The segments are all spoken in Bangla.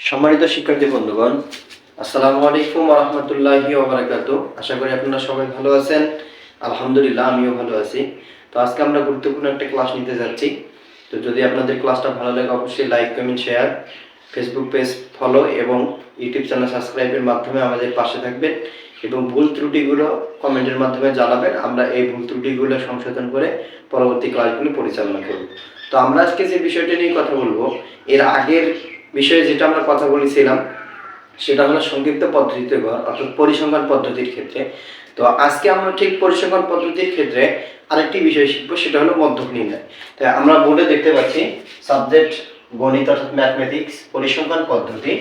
সম্মানিত শিক্ষার্থী বন্ধুগণ, আসসালামু আলাইকুম রহমতুল্লাহি ওবরাকাতু। আশা করি আপনারা সবাই ভালো আছেন। আলহামদুলিল্লাহ, আমিও ভালো আছি। তো আজকে আমরা গুরুত্বপূর্ণ একটা ক্লাস নিতে যাচ্ছি। তো যদি আপনাদের ক্লাসটা ভালো লাগে, অবশ্যই like, comment, share, Facebook page follow এবং ইউটিউব চ্যানেল সাবস্ক্রাইবের মাধ্যমে আমাদের পাশে থাকবেন এবং ভুল ত্রুটিগুলো কমেন্টের মাধ্যমে জানাবেন। আমরা এই ভুল ত্রুটিগুলো সংশোধন করে পরবর্তী ক্লাসগুলো পরিচালনা করব। তো আমরা আজকে যে বিষয়টি নিয়ে কথা বলব, এর আগের বিষয়ে যেটা আমরা কথা বলেছিলাম, সেটা হলো সংক্ষিপ্ত পদ্ধতিতে ঘর অর্থাৎ পরিসংখ্যান পদ্ধতির ক্ষেত্রে। তো আজকে আমরা ঠিক পরিসংখ্যান পদ্ধতির ক্ষেত্রে আরেকটি বিষয় শিখব, সেটা হলো মধ্যক নির্ণয়। তো আমরা বোর্ডে দেখতে পাচ্ছি, সাবজেক্ট, গণিত অর্থাৎ ম্যাথমেটিক্স, পরিসংখ্যান পদ্ধতি।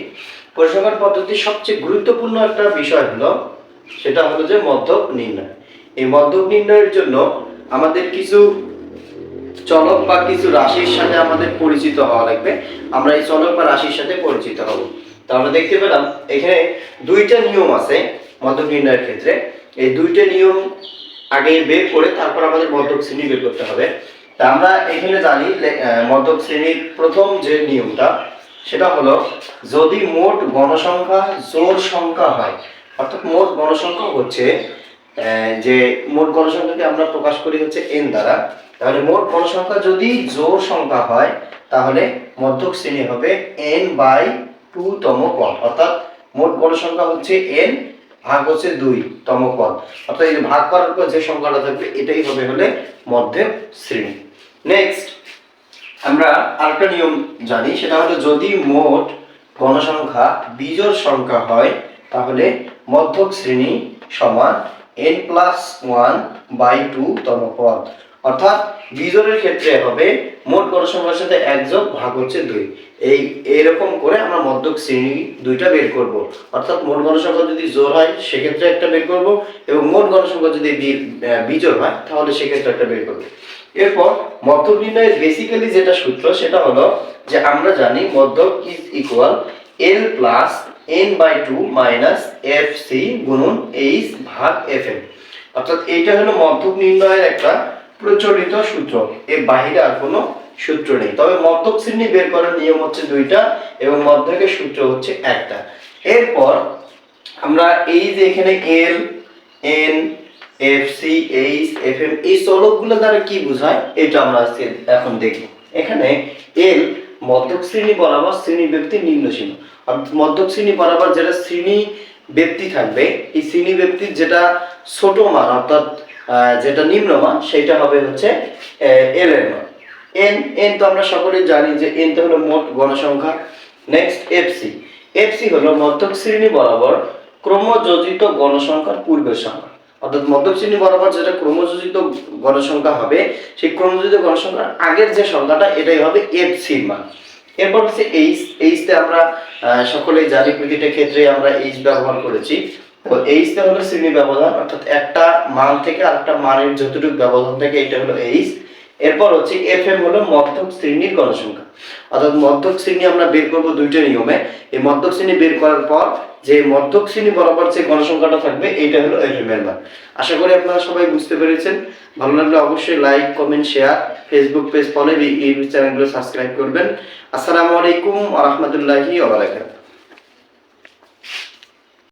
পরিসংখ্যান পদ্ধতির সবচেয়ে গুরুত্বপূর্ণ একটা বিষয় হলো, সেটা হলো যে মধ্যক নির্ণয়। এই মধ্যক নির্ণয়ের জন্য আমাদের কিছু চলক বা কিছু রাশির সাথে আমাদের পরিচিত হওয়া লাগবে। আমরা এই চলক বা রাশির সাথে পরিচিত হব। তো আমরা দেখতে পেলাম, এখানে দুইটা নিয়ম আছে মধ্যক নির্ণয়ের ক্ষেত্রে। এই দুইটা নিয়ম আগে বের করে তারপর আমাদের মধ্যক শ্রেণি বের করতে হবে। তা আমরা এখানে জানি মধ্যক শ্রেণির প্রথম যে নিয়মটা, সেটা হলো যদি মোট গণসংখ্যা জোর সংখ্যা হয়, অর্থাৎ মোট গণসংখ্যা হচ্ছে যে মোট গণসংখ্যাকে আমরা প্রকাশ করি হচ্ছে এন দ্বারা, তাহলে মোট গণসংখ্যা যদি জোর সংখ্যা হয়, তাহলে মধ্যক শ্রেণি হবে এন বাই টু তম পদ। অর্থাৎ মোট গণসংখ্যা হচ্ছে এন ভাগ হচ্ছে দুই তম পদ। অর্থাৎ এই ভাগ করার পর যে সংখ্যাটা থাকবে, এটাই হবে হলে মধ্যক শ্রেণি। নেক্সট আমরা আরেকটা নিয়ম জানি, সেটা হলো যদি মোট গণসংখ্যা বিজোড় সংখ্যা হয়, তাহলে মধ্যক শ্রেণি সমান N plus one by two তম পদ অর্থাৎ বিজোড়ের ক্ষেত্রে হবে মোট গণসংখ্যার সাথে এক যোগ ভাগ হচ্ছে দুই। এই এরকম করে আমরা মধ্যক শ্রেণি দুইটা বের করব। অর্থাৎ মোট গণসংখ্যা যদি জোর হয়, সেক্ষেত্রে একটা বের করব এবং মোট গণসংখ্যা যদি বিজোড় হয়, তাহলে সেক্ষেত্রে একটা বের করব। এরপর মধ্যক নির্ণয়ের বেসিক্যালি যেটা সূত্র, সেটা হলো যে আমরা জানি মধ্যক is equal L plus N by two minus F C গুণন এইচ ভাগ এফ এম অর্থাৎ এইটা হলো মধ্যক নির্ণয়ের একটা প্রচলিত সূত্র। এর বাইরে আর কোনো সূত্র নেই। তবে মধ্যক শ্রেণি বের করার নিয়ম হচ্ছে দুইটা এবং মধ্যকের সূত্র হচ্ছে একটা। এরপর আমরা এই যে এখানে L N F C H F M এই চলকগুলো দ্বারা কি বোঝায়? এটা আমরা আজকে এখন দেখব। এখানে এল মধ্যক শ্রেণি বরাবর শ্রেণি ব্যক্তি নিম্ন সীমা অর্থাৎ মধ্যক শ্রেণি বরাবর যেটা শ্রেণি ব্যক্তি থাকবে, এই শ্রেণি ব্যক্তির যেটা ছোট মান, অর্থাৎ যেটা নিম্ন মান সেটা হবে হচ্ছে এল এর মান। এন এন তো আমরা সকলেই জানি যে এন তো হলো মোট গণসংখ্যা। নেক্সট এফসি এফসি হলো মধ্যক শ্রেণি বরাবর ক্রমযোজিত গণসংখ্যার পূর্বের সংখ্যা। অর্থাৎ মধ্যক শ্রেণি বরাবর যেটা ক্রমযোজিত গণসংখ্যা হবে, সেই ক্রমযোজিত গণসংখ্যার আগের যে সংখ্যাটা, এটাই হবে এফ সির মান। এরপর হচ্ছে এইচ এইচতে আমরা সকলেই জানি প্রতিটা ক্ষেত্রে আমরা এইচ ব্যবহার করেছি। তো এইচতে হলো শ্রেণি ব্যবধান, অর্থাৎ একটা মান থেকে আরেকটা মানের যতটুকু ব্যবধান থাকে, এটা হলো এইচ এরপর হচ্ছে এফ এম হলো মধ্যক শ্রেণির গণসংখ্যা। অর্থাৎ মধ্যক শ্রেণি আমরা বের করব দুইটা নিয়মে। এই মধ্যক শ্রেণি বের করার পর যে মধ্যক শ্রেণি বরাবর যে গণসংখ্যাটা থাকবে, এইটা হলো এফ এম এর মান। আশা করি আপনারা সবাই বুঝতে পেরেছেন। ভালো লাগলে অবশ্যই like comment share Facebook page follow YouTube চ্যানেলগুলো সাবস্ক্রাইব করবেন। আসসালামু আলাইকুম ওয়া রাহমাতুল্লাহি